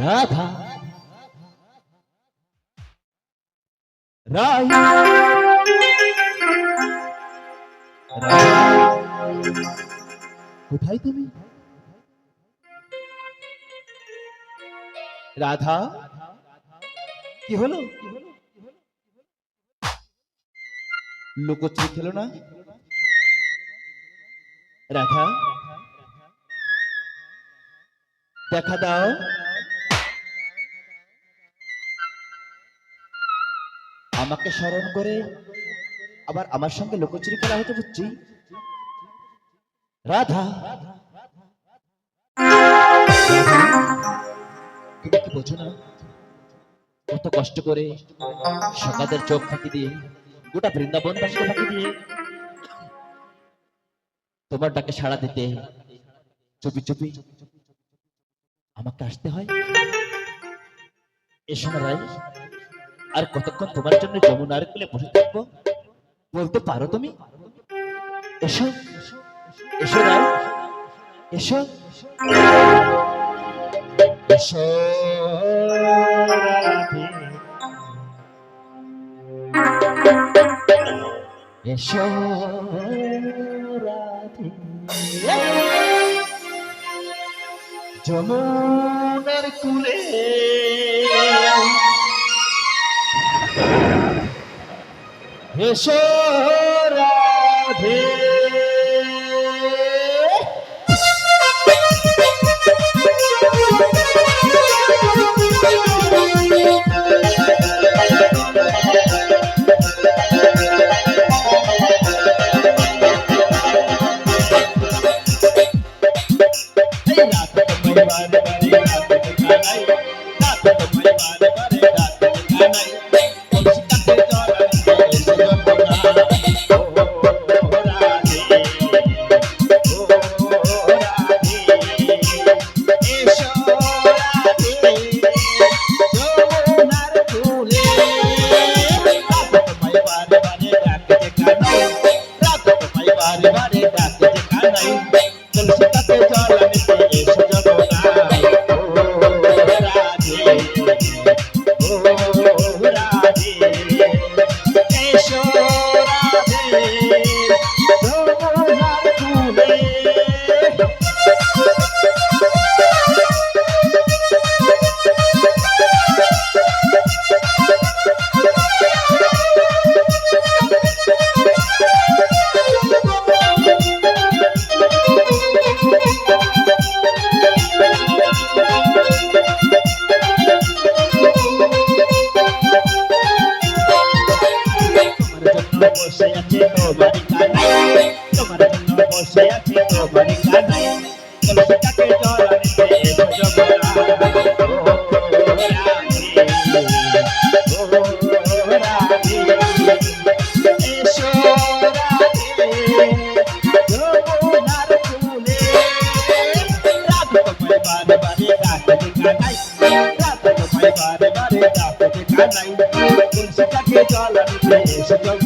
রাধা। রাই। কোথায় তুমি? রাধা। কি হলো? লুকোচুরি খেলো না? রাধা। দেখা দাও। আমাকে স্মরণ করে আবার আমার সঙ্গে লোকচুরি খেলা হতে, বুঝছি? রাধা। তুমি কি বোঝো না? কত কষ্ট করে সকালের চোখ ফাঁকি দিয়ে, গোটা বৃন্দাবন ফাঁকি দিয়ে তোমার ডাকে সাড়া দিতে চুপি চুপি আমাকে আসতে হয়? এ সময় আর কতক্ষণ তোমার জন্য যমুনার কুলে বসে থাকব? বলতে পারো তুমি? এসো। এসো রাই এসো। এসো এসো যমুনার কুলে এসো রাধে ডাক কানাই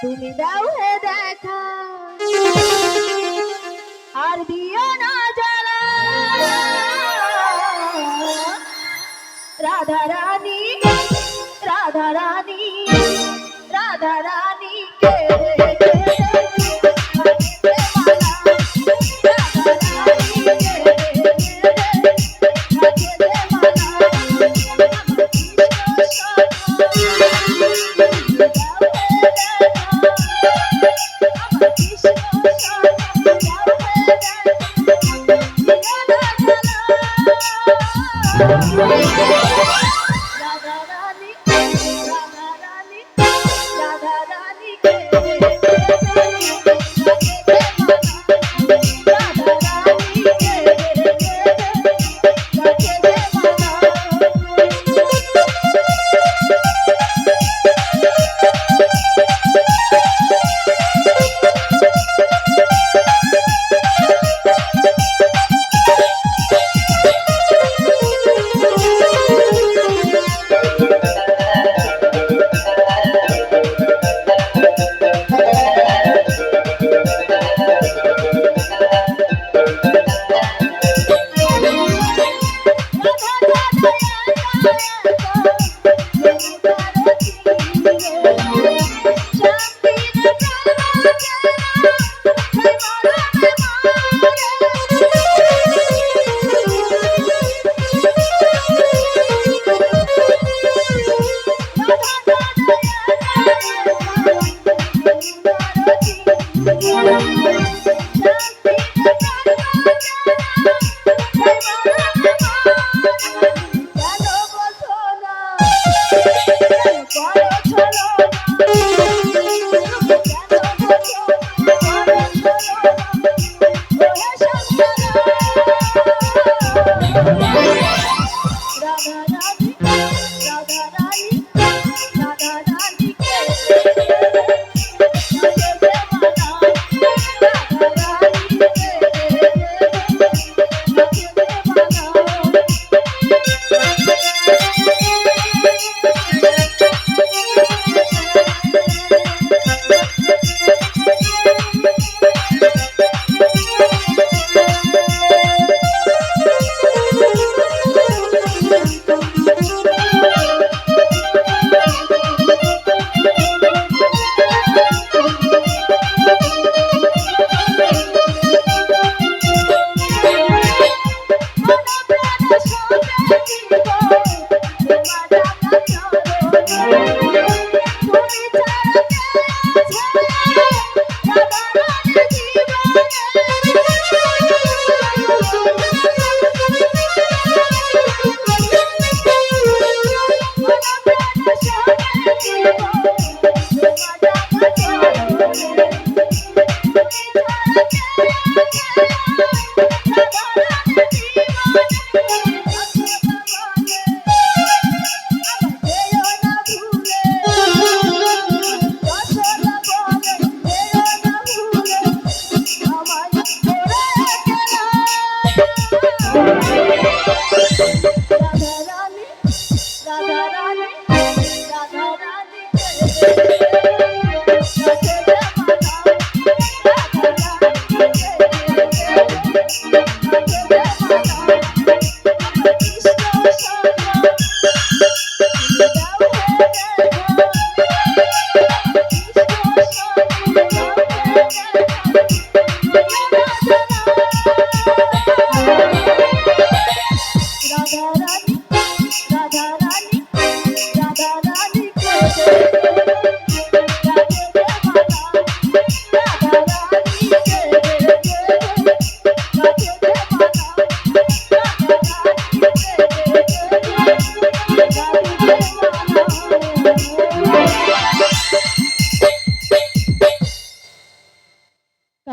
তুমি দাও হে দেখা। আর দিও না জ্বালা। রাধা রাধা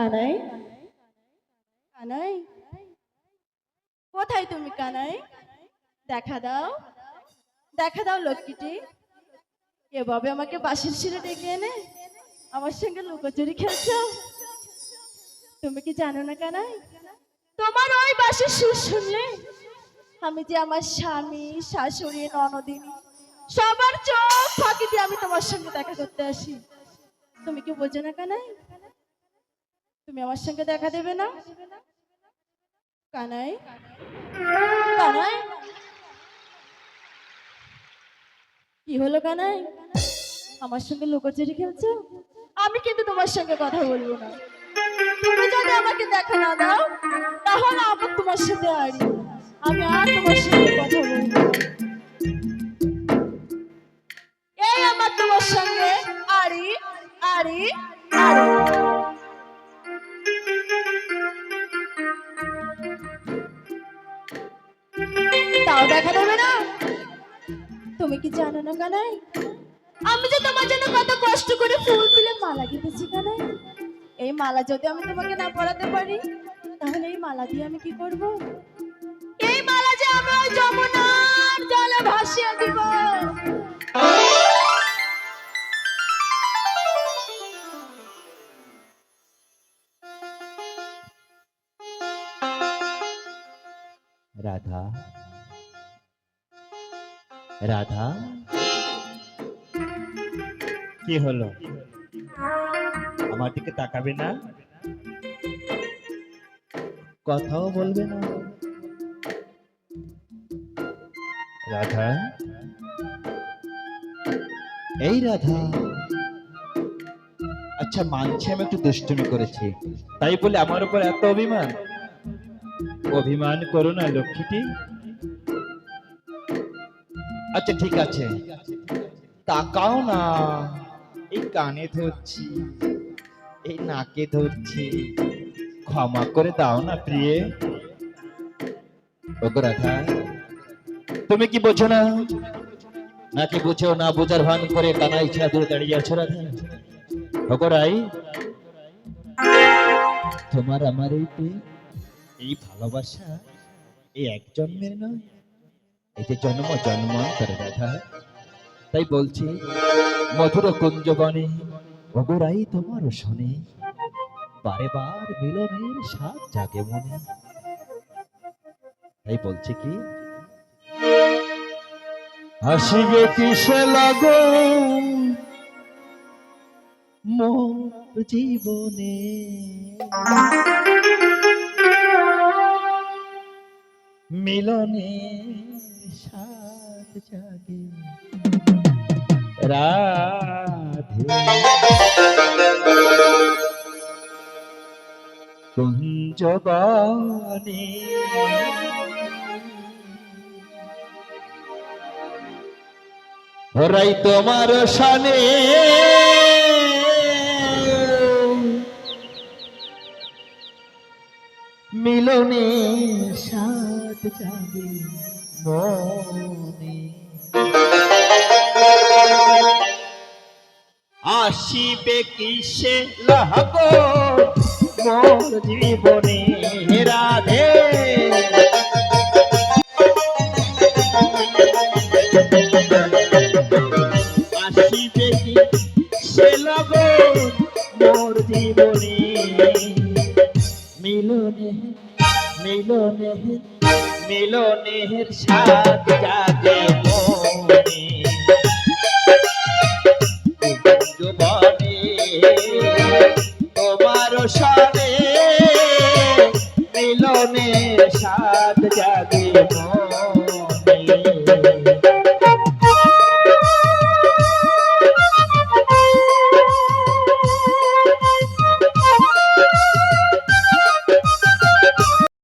কানাই? কানাই? কোথায় তুমি কানাই? দেখা দাও। দেখা দাও লক্ষ্মীটি। এভাবে আমাকে বাসের ছিঁড়ে ডেকে এনে আমার সঙ্গে লুকোচুরি খেলছ? তুমি কি জানো না কানাই? তোমার ওই বাসের সুর শুনলে আমি যে আমার স্বামী, শাশুড়ি, ননদিনী, সবার চোখ ফাঁকি দিয়ে আমি তোমার সঙ্গে দেখা করতে আসি। তুমি কি বোঝো না কানাই? তুমি আমার সঙ্গে দেখা দেবে না? কানাই? কানাই? কি হলো কানাই? আমার সঙ্গে লুকোচুরি খেলছো? আমি কিন্তু তোমার সঙ্গে কথা বলব না। তুমি যদি আমাকে দেখা না দাও, তাহলে আমার তোমার সাথে আড়ি আমি আর তোমার সঙ্গে কথা বলব এই আমার তোমার সঙ্গে আড়ি আড়ি আড়ি দেখা দেবে না? তুমি কি জানো না কানাই? আমি যে তোমার জন্য কত কষ্ট করে ফুল তুলে মালা গেঁথেছি কানাই। এই মালা যদি আমি তোমাকে না পরাতে পারি তাহলে এই মালা দিয়ে আমি কি করব? এই মালা যে আমি ওই যমুনার জলে ভাসিয়ে দিব। রাধা রাধা? কি হলো? আমার দিকে তাকাবে না? কথাও বলবে না। রাধা? এই রাধা। আচ্ছা মানছি আমি একটু দুষ্টুমি করেছি। তাই বলে আমার উপর এত অভিমান? অভিমান করো না, লক্ষ্মীটি। আচ্ছা ঠিক আছে। তাকাও না। এই কানে ধরছি, এই নাকে ধরছি। ক্ষমা করে দাও না, প্রিয়ে। রাধা, তুমি কি বোঝো না? নাকি বুঝেও না? বোঝার ভান করে কানা ইচ্ছা দূরে দাঁড়িয়ে আছো রাধা? ওগো রাই, তোমার আমার এই এই ভালোবাসা, এই এক জন্মের নয়। যে জন্ম, জন্মান্তরে রাধা তাই বলছি, মধুর কুঞ্জবনে ওগোরাই তোমার শোনে, বারে বার মিলনের স্বাদ জাগে মনে। তাই বলছি কি, আসিবে কিসে লাগো মোর জীবনে? মিলনে জাগে রাধে কুঞ্জবানে হরাই তোমার শানে মিলনে সাত যাবে মনে আসিবে কিসে লহব? মোর জীবনে রাধে। আসিবে কি সে লব মোর জীবনে। মিলনে মিলনে। মিলনের সাথে জাগে মনে।